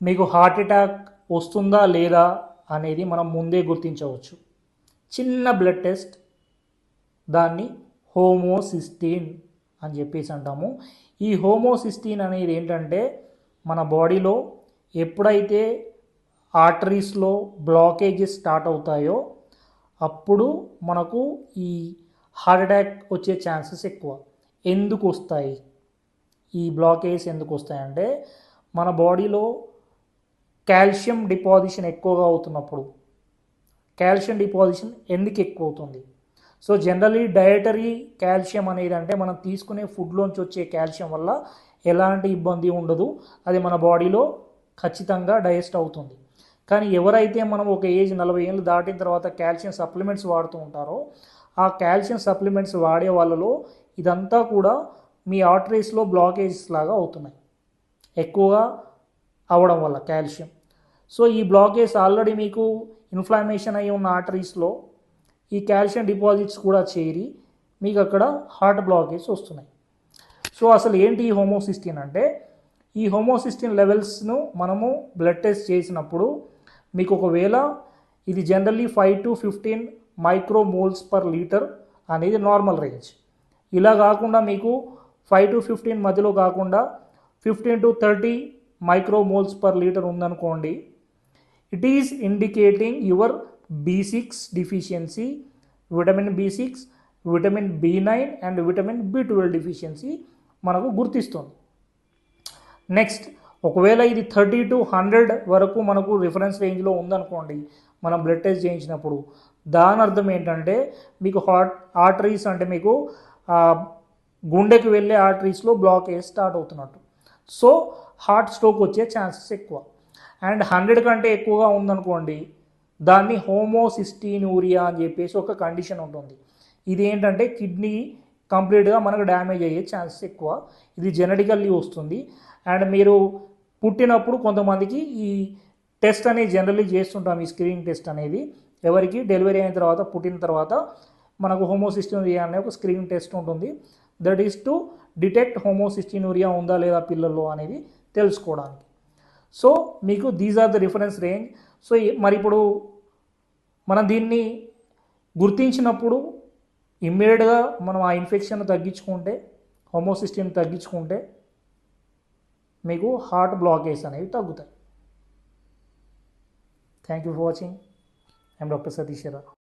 మీకు heart attack వస్తుందా లేదా అనేది మనం ముందే గుర్తించవచ్చు. చిన్న బ్లడ్ టెస్ట్ దాన్ని హోమోసిస్టీన్ అని చెప్పేసి అంటాము. ఈ హోమోసిస్టీన్ అనేది ఏంటంటే మన బాడీలో ఎప్పుడైతే ఆర్టరీస్లో బ్లాకేజెస్ స్టార్ట్ అవుతాయో అప్పుడు మనకు ఈ హార్ట్ అటాక్ వచ్చే ఛాన్సెస్ ఎక్కువ. ఎందుకు వస్తాయి? ఈ బ్లాకేజ్ ఎందుకు వస్తాయంటే మన బాడీలో కాల్షియం డిపాజిషన్ ఎక్కువగా అవుతున్నప్పుడు. కాల్షియం డిపాజిషన్ ఎందుకు ఎక్కువ అవుతుంది సో జనరలీ డయటరీ కాల్షియం అనేది అంటే మనం తీసుకునే ఫుడ్లోంచి వచ్చే కాల్షియం వల్ల ఎలాంటి ఇబ్బంది ఉండదు. అది మన బాడీలో ఖచ్చితంగా డైజెస్ట్ అవుతుంది. కానీ ఎవరైతే మనం ఒక ఏజ్ నలభై ఏళ్ళు దాటిన తర్వాత కాల్షియం సప్లిమెంట్స్ వాడుతూ ఉంటారో ఆ కాల్షియం సప్లిమెంట్స్ వాడే వాళ్ళలో ఇదంతా కూడా మీ ఆర్టరీస్లో బ్లాకేజెస్ లాగా అవుతున్నాయి. ఎక్కువగా అవడం వల్ల కాల్షియం. సో ఈ బ్లాకేజ్ ఆల్రెడీ మీకు ఇన్ఫ్లామేషన్ అయి ఉన్న ఆర్టరీస్లో ఈ కాల్షియం డిపాజిట్స్ కూడా చేరి మీకు అక్కడ హార్ట్ బ్లాకేజ్ వస్తున్నాయి. సో అసలు ఏంటి ఈ హోమోసిస్టిన్ అంటే? ఈ హోమోసిస్టిన్ లెవెల్స్ను మనము బ్లడ్ టెస్ట్ చేసినప్పుడు మీకు ఒకవేళ ఇది generally five to fifteen micromoles per litre అనేది నార్మల్ రేంజ్ ఇలా కాకుండా మీకు ఫైవ్ టు ఫిఫ్టీన్ మధ్యలో కాకుండా fifteen to thirty micromoles per litre ఉందనుకోండి it is indicating your B six deficiency vitamin B six vitamin B nine and vitamin B twelve deficiency మనకు గుర్తిస్తుంది. Next ఒకవేళ ఇది థర్టీ టు హండ్రెడ్ వరకు మనకు reference రేంజ్లో ఉందనుకోండి మనం బ్లడ్ టెస్ట్ చేయించినప్పుడు దాని అర్థం ఏంటంటే మీకు హార్ట్ ఆర్టరీస్ అంటే మీకు గుండెకి వెళ్ళే ఆర్టరీస్లో బ్లాకేజ్ స్టార్ట్ అవుతున్నట్టు. సో హార్ట్ స్ట్రోక్ వచ్చే ఛాన్సెస్ ఎక్కువ. అండ్ హండ్రెడ్ కంటే ఎక్కువగా ఉందనుకోండి దాన్ని హోమోసిస్టీనూరియా అని చెప్పేసి ఒక కండిషన్ ఉంటుంది. ఇది ఏంటంటే కిడ్నీ కంప్లీట్గా మనకు డ్యామేజ్ అయ్యే ఛాన్సెస్ ఎక్కువ. ఇది జెనెటికల్లీ వస్తుంది. అండ్ మీరు పుట్టినప్పుడు కొంతమందికి ఈ టెస్ట్ అనేది జనరల్లీ చేస్తుంటాం ఈ స్క్రీనింగ్ టెస్ట్ అనేది. ఎవరికి డెలివరీ అయిన తర్వాత పుట్టిన తర్వాత మనకు హోమోసిస్టినూరియా అనే ఒక స్క్రీనింగ్ టెస్ట్ ఉంటుంది. That is to detect homocystinuria ఉందా లేదా పిల్లల్లో అనేది తెలుసుకోవడానికి. సో మీకు these are the reference range so మరి ఇప్పుడు మనం దీన్ని గుర్తించినప్పుడు ఇమ్మీడియట్గా మనం ఆ ఇన్ఫెక్షన్ తగ్గించుకుంటే హోమోసిస్టిన్ తగ్గించుకుంటే మీకు హార్ట్ బ్లాకేజ్ అనేవి తగ్గుతాయి. Thank you for watching I'm doctor Satishwararao